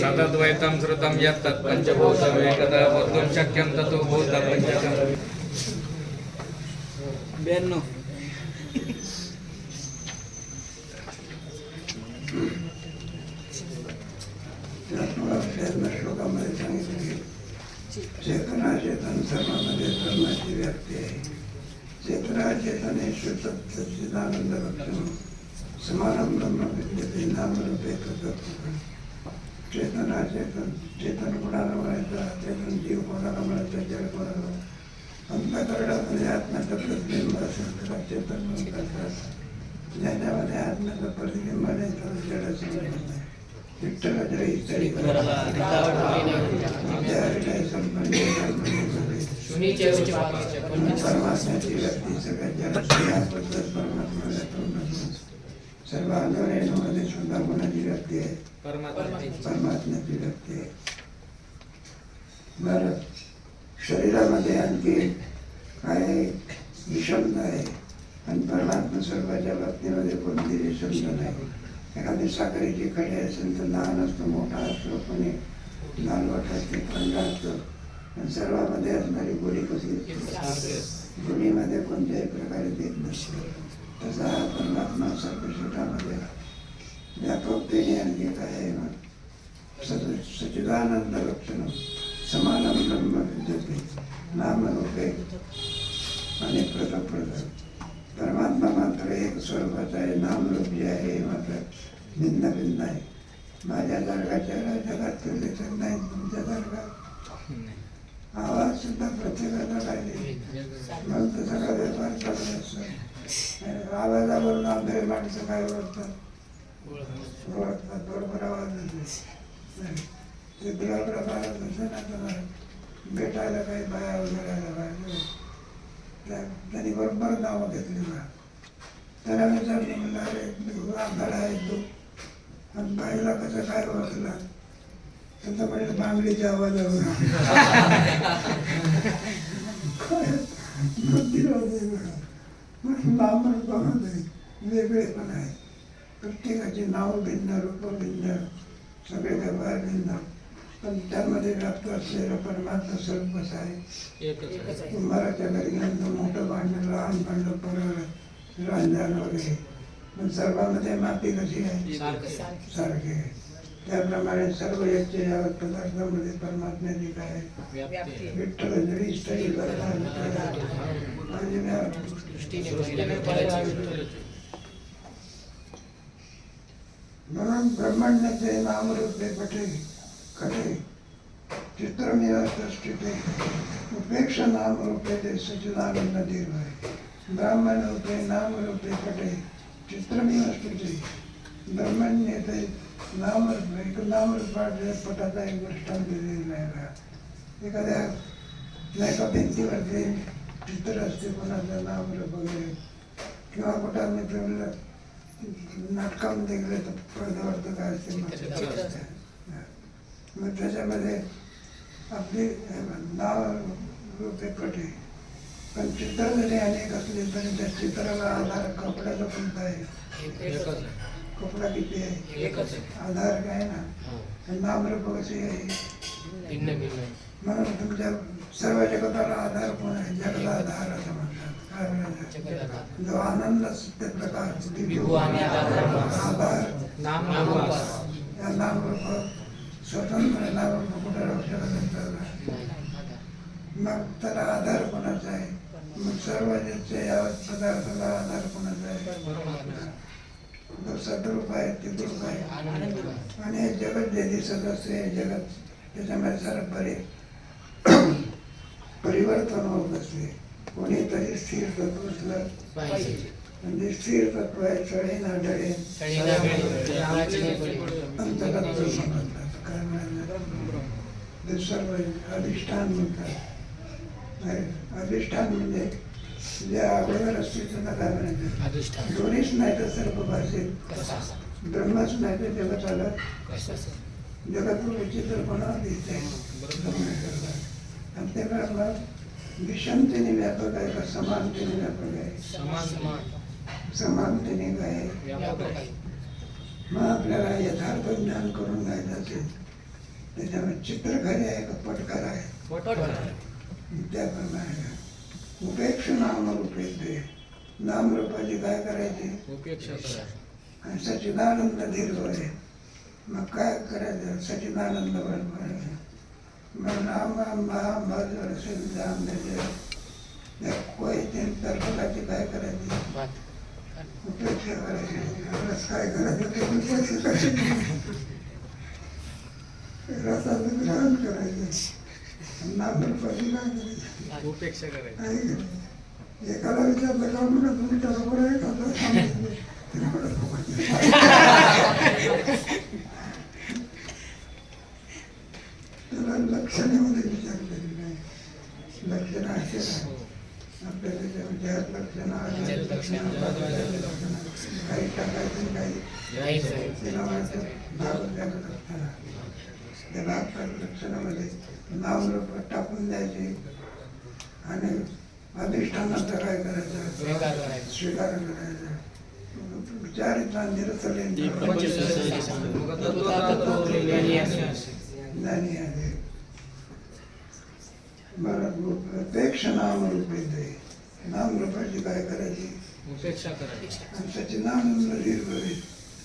सतद्वैतं श्रुतं यत् तत् पञ्चभूतमेकदा वक्तुं शक्यं ततो भूतपञ्चकम् ब्याण्णव. श्लोकामध्ये सांगितलं चेतना चेतन सर्वांमध्ये धर्माची व्याप्ती आहे चेतना चेतनेश्वर सच्चिदानंद लक्षण समानम ब्रह्म विद्यते नामरूपे तत्व चेतना चेतन चेतन कोणाला म्हणायचा चेतन जीव कोणाला म्हणायचा जड कोणाला अंतकरणामध्ये आत्म्याचं प्रतिबिंब असेल तर चेतन म्हणतात ज्याच्यामध्ये आत्म्याचं प्रतिबिंब नाही तर जड असेल विठ्ठलाच्या इतरी परमात्म्याची व्यक्ती सगळ्यात जास्त याबद्दल परमात्म्याला तोंड सर्व अंगरेणूमध्ये सुद्धा कोणाची व्यक्ती आहे परमात्मा परमात्म्याची व्यक्ती आहे बरं शरीरामध्ये आणखी काय विषमता आहे आणि परमात्मा सर्वाच्या बाबतीमध्ये कोणती विषमता नाही एखादी साखरेची कढी असेल तर लहान असतो मोठा असतो कोणी लालवट असते पंधरा असतो आणि सर्वामध्ये असणारी गोडी कशी गुणीमध्ये कोणत्याही प्रकारे देत नसते हा परमात्मा सर्व शेतामध्ये व्यापकतेने काय आहे सद सच्चिदानंद लक्षण समानम ब्रह्म विद्यते नामरूपे आणि प्रतप्रत परमात्मा मात्र एक स्वरूपाचा आहे नामरूप जे आहे हे मात्र भिन्न भिन्न आहे माझ्या दर्गाच्या जगात दिसत नाही. तुमच्या दर्गात आवाज सुद्धा प्रत्येकाला पाहिजे मग तसा का व्यापार चालू असतो आवाजावरून आंधळे माणसं काय ओळखतात? ओळखतात बरोबर आवाज ते नसेल ना तर भेटायला काही बाया वगैरे आल्या त्या- त्यांनी बरोबर नावं घेतली बा त्याला विचारलं म्हणलं अरे आंधळा आहे तू. आणि बाईला कसं काय ओळखला? तर तो म्हणजे बांगडीच्या आवाजावर नामरूपामध्ये वेगळेपण आहे प्रत्येकाचे नाव भिन्न रूप भिन्न सगळे व्यवहार भिन्न। पण त्यामध्ये व्याप्त असलेलं परमात्मा स्वरूप आहे कुंभाराच्या घरी गेलं मोठं भांडण लहान भांडण परळ रांजण वगैरे पण सर्वांमध्ये माती कशी आहे सारखं. आहे त्याप्रमाणे सर्व याचे या पदार्थामध्ये परमात्म्याची काय. विठ्ठल जरी स्त्री करतात म्हणजे व्या- सृष्टीने विठ्ठलाची म्हणून ब्रह्मांडाचे नामरूपे पटे कटे चित्रमिव सृष्टीते उपेक्ष नामरूपे ते सचिदानंद दीर्घ आहे ब्राह्मण रूपे नामरूपे पटे चित्रमिव स्तुते ब्रह्मण्य ते नामरूप एक नामरूपाचे पटाचा एक दृष्टांत दिलेला आहे बघा. एखाद्या नाही का भिंतीवरती चित्र असते कोणाचं नामरूप वगैरे किंवा कुठं मी फिरलं नाटकामध्ये गेले तर पडद्यावरती काय असते मग त्याच्यामध्ये आपली नाव रूपे कटे पण चित्र जरी अनेक असले तरी त्या चित्राला आधार कपड्याचा कोणता आहे आहे. कपडा किती आहे आहे. आधार काय ना हो. आणि नामरूप कशी आहे भिन्न भिन्न आहे. म्हणून तुमच्या सर्व जगताला आधार कोण आहे? जगाला आधार असं म्हणतात. काय. जो आनंद सत्य प्रकार आधार. या नामरूप स्वतंत्र नामरूप कुठे राहू शकत नाही. मग त्याला आधार कोणाचा आहे? मग सर्व ज्याचे या पदार्थाला आधार कोणाचा आहे? जो सद्रूप आहे ते रूप आहे. आणि हे जगत जे दिसत असते हे जगत त्याच्यामध्ये सारं परि परिवर्तन होत असते कोणीतरी स्थिर तत्व असलं पाहिजे. म्हणजे स्थिर तत्व आहे चढे ना डळे तळी ना गळी, राहायची नाही पडी. अंतगत म्हणतात काय म्हणायचं? ते सर्व अधिष्ठान म्हणतात. अधिष्ठान म्हणजे जे अगोदर असते त्यांना काय म्हणायचं? अधिष्ठान. दोन्हीच नाही तर सर्व भाषेत. कसं? ब्रह्मच नाही तर जगत आलं? जगत विचित्र कोणा दिसते आणि ते ब्रह्म विषमतेने व्यापक आहे का समानतेने व्यापक आहे? समान समान. समानतेने काय. मग आपल्याला यथार्थ ज्ञान करून घ्यायचं असेल त्याच्यामुळे चित्रकारी आहे का पटकार आहे? त्याप्रमाणे उपेक्ष नामरूप येते नामरूपाची काय करायची? उपेक्षा करा आणि सच्चिदानंद दीर्घ आहे. मग काय करायचं? सच्चिदानंद बरोबर आहे. मग नाम महाभद्र सिद्धांत कोई तीन तर्फकाची काय करायची उपेक्षा करायची रस काय करायचं ते उपेक्षा करायची रसाचं ग्रहण करायचं नामरूपाची काय करायची उपेक्षा करायची? एकाला विचारलं का म्हणत तुम्ही तर सांगितलं. "हो, त्याला लक्षणामध्ये विचारलेली नाही लक्षण लक्षण आहे, लक्षण लक्षण काही टाकायचं काही तिला वाटतं नाव द्यावं लागतं. त्याला आपल्या लक्षणामध्ये नाव रूप टाकून द्यायचे. आणि अधिष्ठानाचं काय करायचं. स्वीकार करायचा. स्वीकार करायचा. विचारिता निरसले ज्ञानी आहे. बरं. अपेक्ष नामरूप येते. नामरूपाची काय करायची? त्याची नामरूप दीर्घ होईल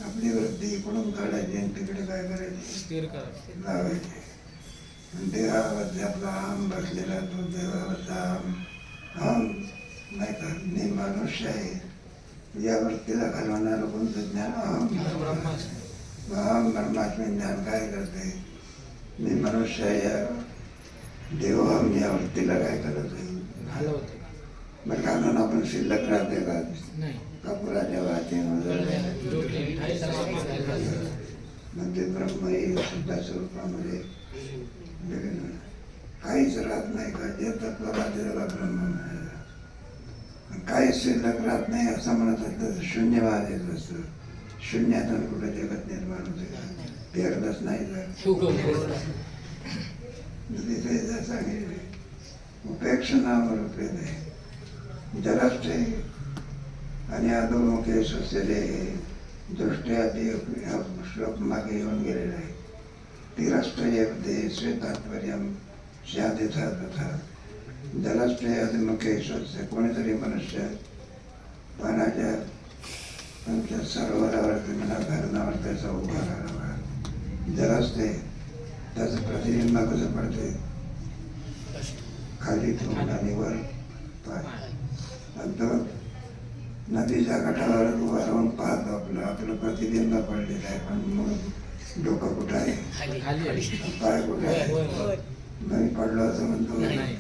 आपली वृत्ती इकडून काढायची आणि तिकडे काय करायची? लावायचे. आणि देवावरती आपला आम बसलेला तो देवावरचा आम. आम नाही का? मी मनुष्य आहे. या वृत्तीला घालवणारं कोणतं ज्ञान? अहम अहम ब्रह्मात्म ज्ञान काय करते? मी मनुष्य आहे या देवहम या वृत्तीला काय घालवते बरं घालून आपण शिल्लक राहते का? आहे सर्वात्मा घालवते. म्हणजे ब्रह्म हे सुद्धा स्वरूपामध्ये. काहीच राहत नाही का? जे तत्व राहते त्याला ब्रह्म काहीच शिल्लक राहत नाही असं म्हणत असतं शून्यवाद येत असतं. शून्यातून कुठं जगत निर्माण होते का? पेरलंच नाही तर तिथे जर सांगितले. उपेक्षणावर उपयोग जरास्ते आणि अधोमुखे सुचले दृष्ट्या ते हा श्लोक मागे येऊन गेलेले आहे तिरष्टय ते श्वेतात्पर्य स्यादिथा तथा. जलाष्टय अधोमुखे स्वस्य कोणीतरी मनुष्य पाण्याच्या आमच्या सरोवरावरती म्हणा धरणावर त्याचा उभा राहावा. जलाष्टे त्याचं प्रतिबिंब कसं पडते? खाली तोंड आणि वर पाय. तो नदीच्या काठावर उभा राहून पाहतो आपलं आपलं प्रतिबिंब पडलेलं आहे. पण मग डोकं कुठं आहे. पाय कुठं आहे. मी पडलो असं म्हणतो. नाही.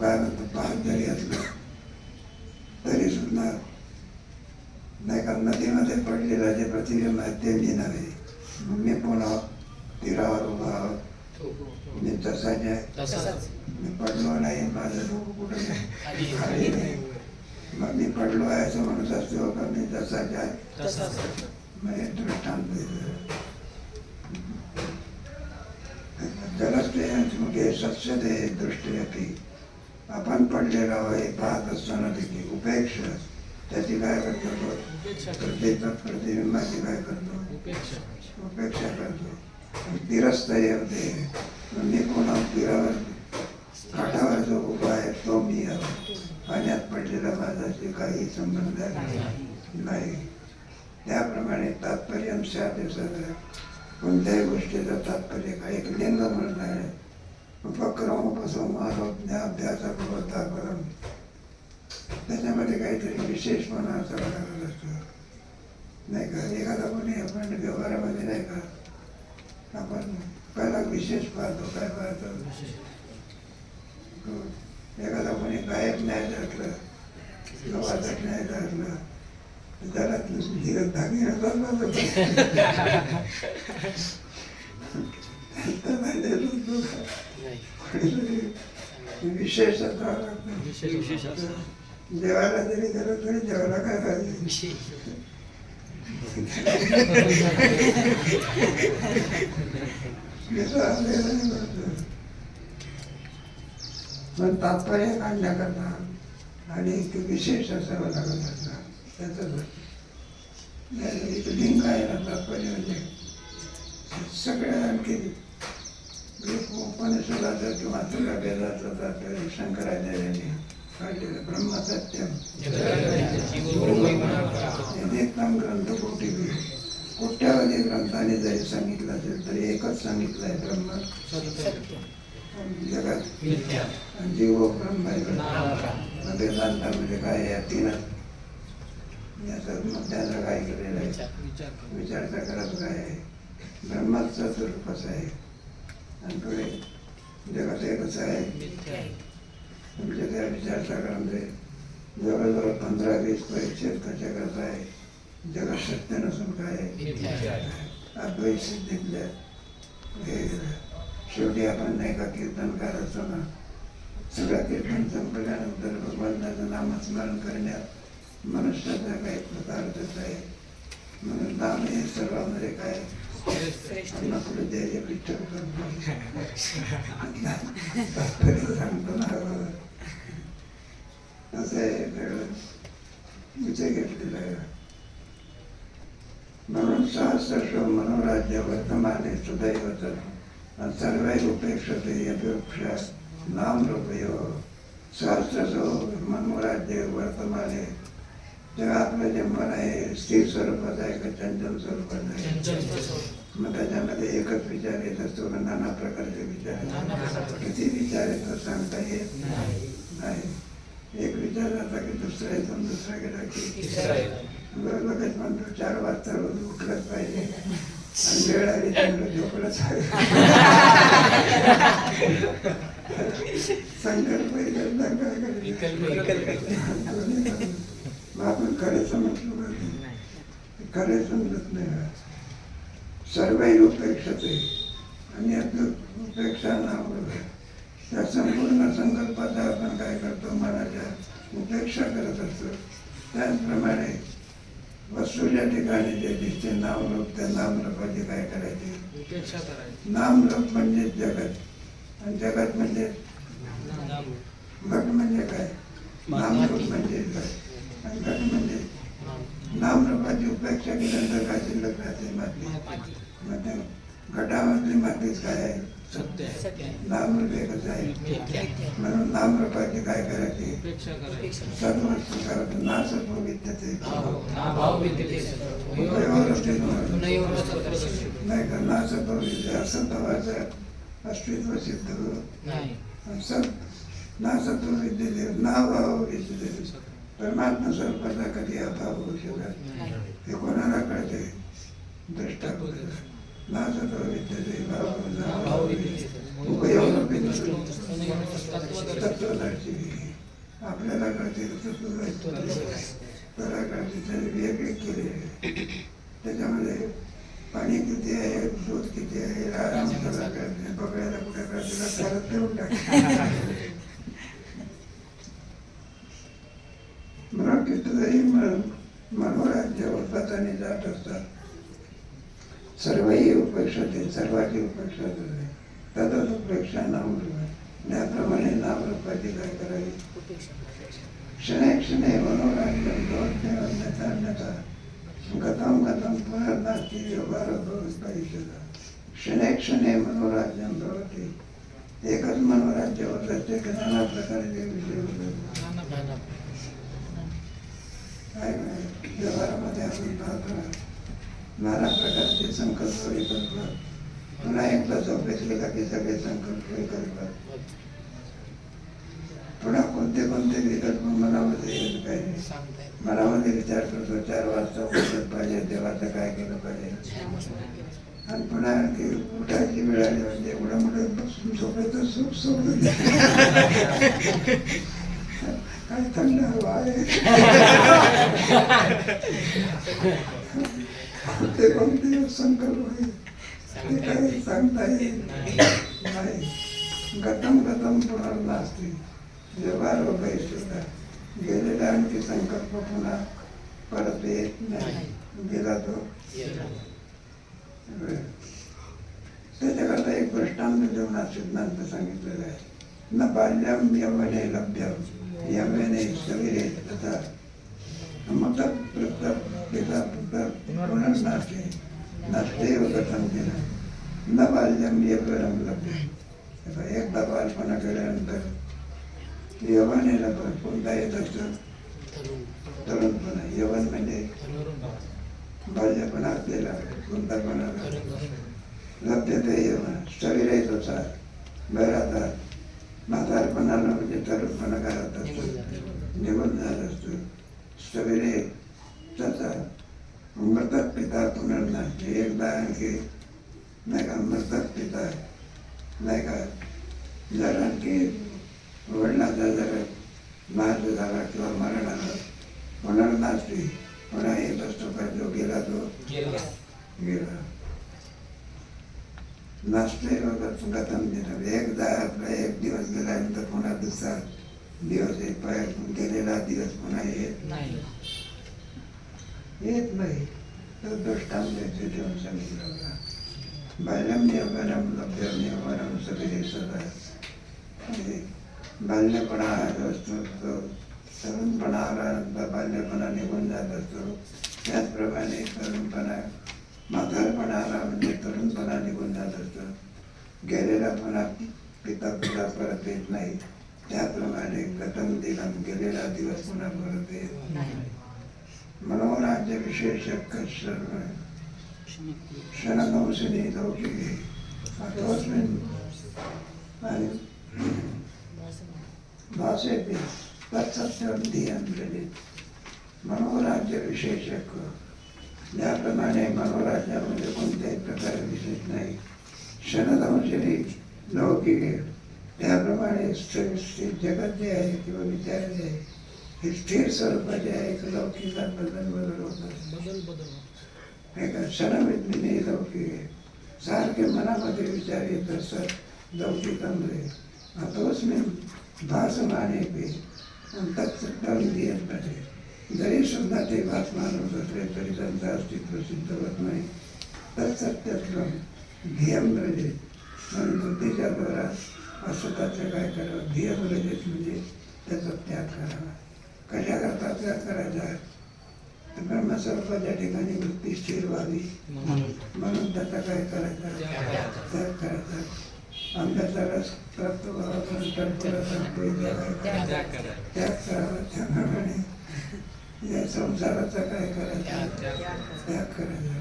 काय म्हणतो? पाहत जरी असलं तरी सुद्धा नाही का नदीमध्ये पडलेलं जे प्रतिबिंब आहे ते मी नव्हे. मी पुन्हा तीरावर उभा आहोत. तो, तो. मी तसाच आहे. मी पडलो नाही माझं डोकं कुठं खाली नाही मग मी पडलो आहे असं म्हणत असतो का मी तसाच आहे मग हे दृष्टांत देतो. जलस्ते सस्य ते दृष्टी आपण पडलेलो आहे पाहत असताना त्याची उपेक्ष त्याची काय करतो तो? प्रत्येक प्रतिबिंबाची काय करतो उपेक्षा करतो तिरस्त होते मी पुन्हा तीरावर काठावर जो उभा आहे तो मी पाण्यात पडलेला माझाशी काही संबंध नाही त्याप्रमाणे तात्पर्य सगळं कोणत्याही गोष्टीचं तात्पर्य काय एक लिंग म्हणून आहे उपक्रम उपसम आरोप अभ्यास परम त्याच्यामध्ये काहीतरी विशेषपणा असा लागत असतो नाही का एखादा कोणी आपण व्यवहारामध्ये नाही का आपण पहिला विशेष पाहतो काय पाहतो? विशेष एखादा कोणी गायक असलं किंवा वाचक न्याय असलं तर त्याला धीरत धागे विशेष असावं लागतं विशेष देवाला जरी करत तरी देवाला काय पाहिजे? नाही. पण तात्पर्य काढण्याकरता आणि एक विशेष असावं लागत असणार त्याचं इथं लिंग आहे ना तात्पर्य म्हणजे सगळ्या आणखी उपनिषदाचं किंवा तुला वेदाचं तात्पर्य शंकराचार्याने काढलेलं ब्रह्मसत्यम. एकदम ग्रंथ कोटी कोट्यावधी ग्रंथाने जरी सांगितलं असेल तरी एकच सांगितलं आहे ब्रह्म जगात. आणि जीव नामका मग वेदांतामध्ये काय या तीनच याचं त्याचं काय केलेलं आहे. विचारचा करत काय आहे? ब्रह्माचं स्वरूप असं आहे. आणि पुढे जगात एकच आहे. तुमच्या त्या विचारसागरामध्ये जवळजवळ पंधरा वीस परिच्छेद कशा करत आहे? जगात सत्य नसून काय. अद्वैत सिद्धीतल्या हे शेवटी आपण नाही का कीर्तनकार असतो ना? सगळं कीर्तन संपल्यानंतर भगवंताचं नामस्मरण करण्यात मनुष्याचा काही प्रकारच आहे? म्हणून नाम हे सर्वांमध्ये काय? आपलं जय विठ्ठल करतो. सांगतो ना असं आहे वेगळं विजय घेतलेला आहे. म्हणून सहस्रशो मनोराज्य वर्तमाने सुदैवत सर्वैरुपेक्षते यपेक्षा नाम रूपयो सहस्रशो मनोराज्य वर्तमाने आपलं जे मन आहे स्थिर स्वरूपाचं आहे का चंचल स्वरूपाचं आहे मग त्याच्यामध्ये एकच विचार येत असतो नाना प्रकारचे विचार. किती विचार येतात सांगता येत नाही. नाही एक विचार आता की दुसरा येतो दुसरा गेला की तिसरा आहे. बरं लगेच म्हणतो चार वाजता रोज उठलंच पाहिजे आणि वेळ आली चांगलं झोपलंच पाहिजे संकल्प एकच दंगा मग आपण खरे समजलो खरं समजत नाही सर्व उपेक्षते आणि यातलं उपेक्षा नाव त्या संपूर्ण संकल्पाचा आपण काय करतो मनाच्या उपेक्षा करत असतो त्याचप्रमाणे वस्तूच्या ठिकाणी जे दिसते नामरूप त्या नामरूपाची काय करायची? नामरूप म्हणजे जगत. आणि जगत म्हणजे. घट म्हणजे काय? नामरूप म्हणजे घट. आणि घट म्हणजे? नाम. नामरूपाची उपेक्षा केल्यानंतर काय शिल्लक राहते माती. त्या घटामधली मातीच काय आहे? सत्य आहे. आहे. म्हणून नामरूपाची काय करायची करायची सर्वस्तू करायचं नासत्व विद्यते भाव. नाही का नासत्व विद्य असत्वाचं अस्तित्व सिद्ध नाही सत नासत्व विद्यते नाभाव विद्यते परमात्मा स्वरूपाचा कधी अभाव होऊ शकत. हे कोणाला कळते दृष्टा आपल्याला कळते तत्वदर्शी त्याला कळते त्याने वेगळे केले त्याच्यामध्ये पाणी किती आहे दूध किती आहे बघायला कुठे कळते ठेवून टाकते म्हणून कितीतरी मन मनोराज्य होतात जात असतात सर्वही उपेक्षते सर्वाची उपेक्षा होते तदच उपेक्षा नामरूप त्याप्रमाणे नामरूपाची काय करावी? क्षणे क्षणे मनोराज्य दोषे अन्यथा अन्यथा गतम गतम पुनर्नास्ति व्यवहार क्षणे क्षणे मनोराज्यम भवते एकच मनोराज्य होत असते की नाना प्रकारचे विषय होतात काय नाही, व्यवहारामध्ये आपण पाहतो. नाना प्रकारचे संकल्प एकत्र पुन्हा एकदा झोपेस गेला की सगळे संकल्प विकल्प पुन्हा कोणते कोणते विकल्प मनामध्ये येत पाहिजे मनामध्ये विचार करतो चार वाजता उठत पाहिजे देवाचं काय केलं पाहिजे. आणि पुन्हा आणखी उठायची वेळ आली म्हणजे एवढं मोठं बसून झोपायचं सुख सोडून काय थंड हवा आहे. ते कोणते संकल्प आहे हे काही सांगता येईल नाही. गतम गतम पुनर्नास्ती व्यवहार सुद्धा गेलेला आणखी संकल्प पुन्हा परत येत नाही गेला तो त्याच्याकरता एक दृष्टांत देऊन सिद्धांत सांगितलेला आहे न बाल्यम यवने लभ्यम यवने शरीरे तथा मग पिता पुत्र पुनर्नास्ते नसते कथन केलं. न बाल्यम परम लभ्य. एकदा बालपणा केल्यानंतर यवनेला याला कोणता येत असतं तरुणपणा. यवन म्हणजे बाल्यपणा असलेला कोणतापणा? लब्ध ते यवन. शरीर येत होता घरात म्हातारपणाला म्हणजे तरुणपणा घरात असतो. निघून जात असतो. सवेरे त्याचा. मृतक पिता पुनर्नाशते एकदा आणखी नाही का मृतक पिता नाही का जर आणखी वडिलांचा जर नाश झाला किंवा मरण आलं पुनर्नाशते पुन्हा येत असतो का जो गेला तो गेला नसते गतम दिलं एकदा आपला एक दिवस गेल्यानंतर पुन्हा दुसरा दिवस येत पाहिजे गेलेला दिवस पुन्हा येत नाही येत नाही. तर दृष्टांत देऊन सांगितलं. होता बाल्यम नियमनम लभ्यम नियमनम सगळे म्हणजे बाल्यपणा जो असतो तो तरुणपणा आल्यानंतर बाल्यपणा निघून जात असतो. त्याचप्रमाणे तरुणपणा म्हातारपणा आला म्हणजे तरुणपणा निघून जात असतो. गेलेलापणा पिता पुढा परत येत नाही. त्याप्रमाणे गतम दिलम गेलेला दिवस पुन्हा परत येत नाही. मनोराज्य विशेष सर्व क्षणदंशिनी लौकिके अथोस्मिन् आणि तत्सत्यं धियं प्रदित मनोराज्य विशेषक ज्याप्रमाणे मनोराज्यामध्ये कोणत्याही प्रकारे विशेष नाही। क्षणदंशिनी लौकिके। त्याप्रमाणे स्थिर जगत जे आहे किंवा विचार जे आहे हे स्थिर स्वरूपाचे आहे की लौकिकात बदल बदल होत असतो बदल बदल हे का क्षणविज्ञानी लौकिक आहे. सारखे मनामध्ये विचार येत असतात लौकिकामध्ये अतोस्मिन भासमाने पे अंतःमध्ये जरी सुद्धा ते भासमान होत असले तरी त्यांचं अस्तित्व सिद्ध होत नाही. तत्सत्यात्म धियम रजेत म्हणून बुद्धीच्या द्वारा असताचं काय करावं? रजेत म्हणजे त्याचा त्याग करावा. कशाकरता त्याग करायचा? तर ब्रह्मस्वरूपाच्या ठिकाणी वृत्ती स्थिर व्हावी म्हणून त्याचा काय करायचा? त्याग करायचा. आंब्याचा रस प्राप्त व्हावा त्याग करावा त्याप्रमाणे या संसाराचा काय करायचा? त्याग करायचा.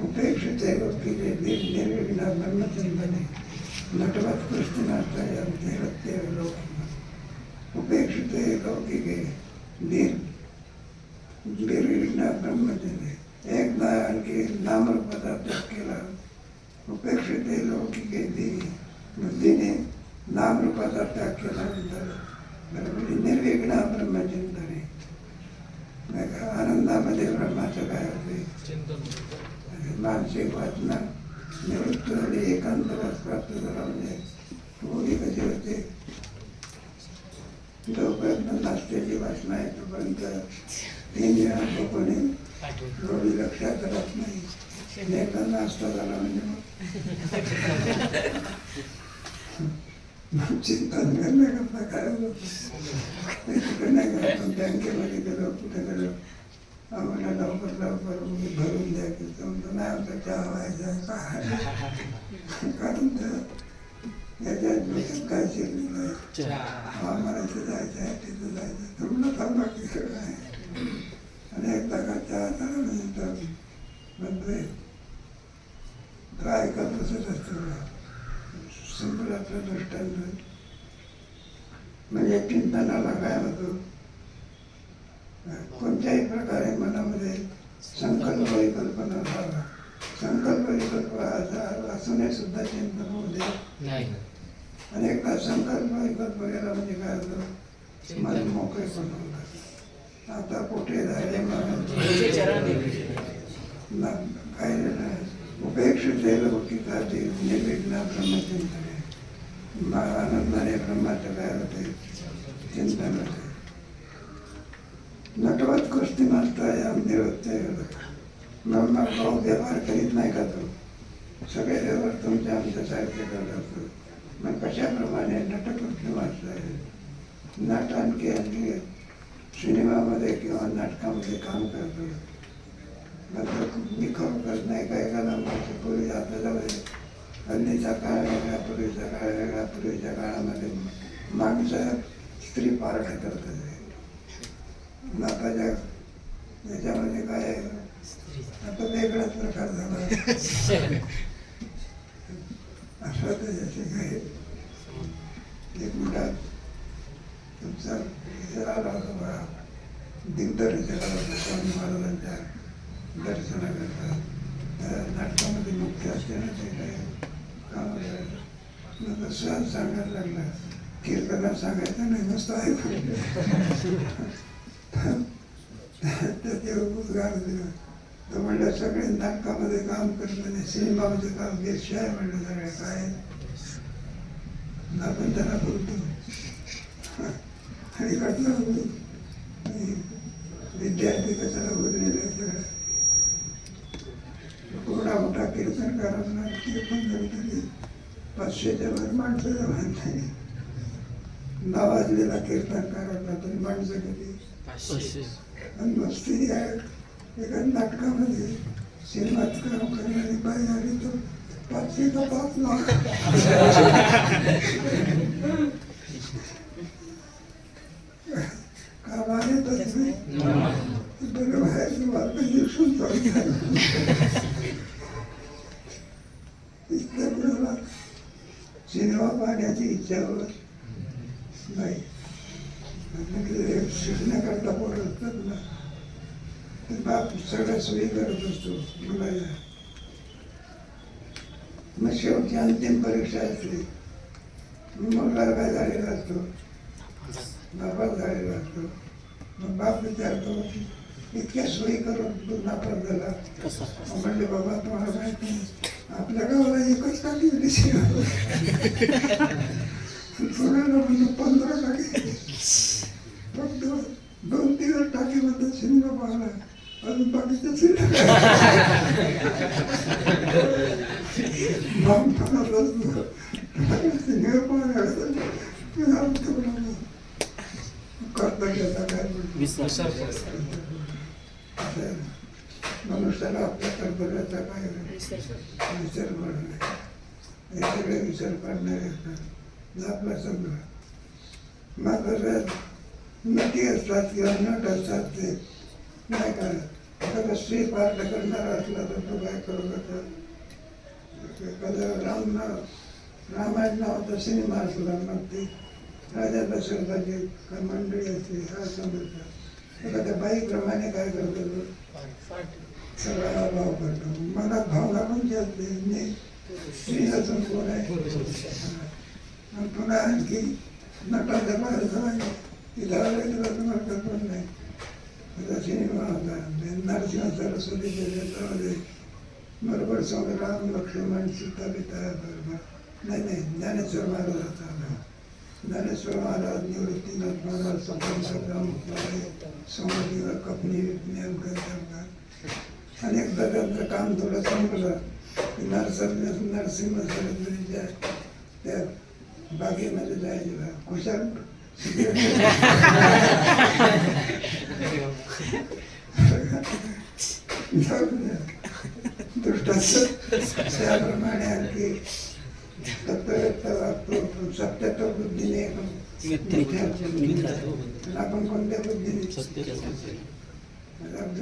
उपेक्षित आहे गोष्टीचे निर् निर्विघ्न ब्रह्मचंदने नटवत कृष्णनाथ या लोक उपेक्षित आहे लौकिक आहे निर् निर्विघ्न ब्रह्मचिंतने एकदा आणखी नामरूपाचा अभ्यास केला उपेक्षित आहे लौकिक आहे देवी बुद्धीने नामरूपाचा त्याग केल्यानंतर बरोबर निर्विघ्न ब्रह्मचिंतने नाही का आनंदामध्ये ब्रह्माचं काय होते चिंतन। मानसिक वाचना निवृत्त झाली एकांत रस प्राप्त झाला म्हणजे होळी कशी होते जोपर्यंत नाश्त्याची भाषण आहे तोपर्यंत हे वेळा कोणी थोडी लक्षात राहत नाही. एकदा नाश्ता झाला म्हणजे मग. चिंतन करण्याकरता काय होतं कुठे नाही का बँकेमध्ये गेलो कुठे गेलो? आम्हाला लवकर लवकर उगी भरून द्या की तुमचं नाही होतं चहा व्हायचं काय कारण तर याच्यात डोक्यात काय इथं जायचं आहे तिथं जायचं आहे. आणि एकदा का चहा झाल्यानंतर बंद तर ऐकत बसत असतं सिंपल आपलं दृष्टांत म्हणजे चिंतनाला काय होतो? कोणत्याही प्रकारे मनामध्ये संकल्प विकल्पना व्हावा संकल्प विकल्प असा असूनही सुद्धा चिंतन होऊ दे. नाही. आणि एकदा संकल्प विकल्प गेला म्हणजे काय होतं? मन मोकळे पण होतात. आता कुठे झाले काय नाही. उपेक्षित आहे लौकिकाचे निर्विघ्न ब्रह्मचिंतन आनंदाने ब्रह्माचं काय होते चिंतन होते नटवत गोष्टी मानता या भाऊ व्यवहार करीत नाही का तो? सगळे व्यवहार तुमच्या आमच्यासारखे करत मग कशाप्रमाणे नटकृष्ण वाचता नाट आणखी आणखी सिनेमामध्ये किंवा नाटकामध्ये काम करतो नंतर मी खरोखर नाही काय झालं पूर्वी आता जाऊ हल्लीचा काळ वेगळा पूर्वीचा काळ वेगळा पूर्वीच्या काळामध्ये माणसं स्त्री पार्ट करत होते. नाताच्या याच्यामध्ये काय आहे, आता वेगळाच प्रकार झाला. असं त्याच्याशी काही. एक मोठा तुमचा हे आला होता बघा. दिग्दर्शक होता स्वामी महाराजांच्या दर्शनाकरता. त्या नाटकामध्ये मुख्य असल्याने ते काय काम करायचं सहज सांगायला लागला कीर्तनात सांगायचं नाही नुसतं ऐकून. तर ते उद्गार दिलं तर म्हणलं सगळे नाटकामध्ये काम करत नाही सिनेमामध्ये काम वेश्या आहे म्हणलं सगळे काय आपण त्याला बोलतो. आणि कसं विद्यार्थी कशाला बोललेले सगळं. थोडा मोठा कीर्तनकारांना कीर्तन करताना पाचशेच्या वर माणसं नाही नावाजलेला कीर्तनकारांना तरी माणसं किती आणि मस्ती आहे. एका नाटकामध्ये सिनेमात काम करणारी बाई आली तर पाचशे का पाच लाख काम आले तर तुम्ही बरं बाहेर वार्ता दिसून इतक्या सिनेमा पाहण्याची इच्छा होत नाही म्हणजे शिकण्याकरता पोरं असतात ना ते बाप सगळ्या सोयी करत असतो मुलाला मग शेवटची अंतिम परीक्षा असते. मग काय झालेला असतो नापास झालेला असतो मग बाप विचारतो इतक्या सोयी करून तू नापास झाला. म्हणले बाबा तुम्हाला माहिती नाही. आपल्या गावाला एकच टाकी होती पुण्याला म्हणजे पंधरा टाकी फक्त दोन दिवस टाकीबद्दल सिनेमा पाहिला. अजून विसर मनुष्याला आपल्या कर्तव्याचा काय विसर पडणे हे सगळे विसर पडणारे असतात आपला समजा मात्र नटी असतात किंवा नट असतात ते. नाही का एखादा स्त्री पार्ट ढकलणारा असला तर तो काय करू शकतो एखादा राम नाव रामायण नावाचा सिनेमा असला मग ते राजा दशरथाची मंडळी असते हा समजतात एखाद्या बाईप्रमाणे काय करतो सगळा भाव करतो. मनात भावना पण चालते मी स्त्री असून कोण आहे? पुन्हा आणखी नटाच्या बाहेर झाला की धावलेलं तुम्हाला कल्पना नाही. सिनेमा होता नरसिंहाचा नरसिंह त्याच्यामध्ये बरोबर समोर राम लक्ष्मण सीता पिता बरोबर नाही नाही ज्ञानेश्वर महाराज होता ज्ञानेश्वर महाराज निवृत्तीनाथ महाराज स्वतंत्र समोर कपनी विज्ञान त्यांचं काम थोडं संपलं की नरसर नरसिंह सरस्वतीच्या त्या बागेमध्ये जायचे खुशाल त्याप्रमाणे आणखी तत्वव्यक्त वागतो सत्यात्व बुद्धीने मिथ्या. आपण कोणत्या बुद्धीने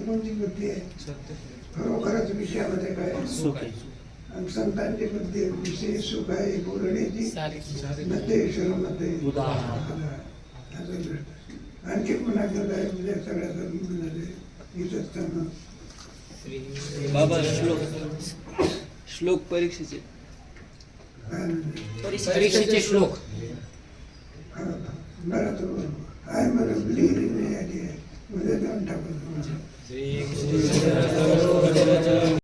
कोणती बुद्धी आहे. खरोखरच विषयामध्ये काय संतांची बुद्धी विषय सुख आहे बोलण्याची ईश्वरमते आणखी कोणाचं काय म्हणजे त्यांना बाबा श्लोक. श्लोक परीक्षेचे. परीक्षेचे श्लोक. बरं तर आहे मला लिहिलेली आहे. देऊन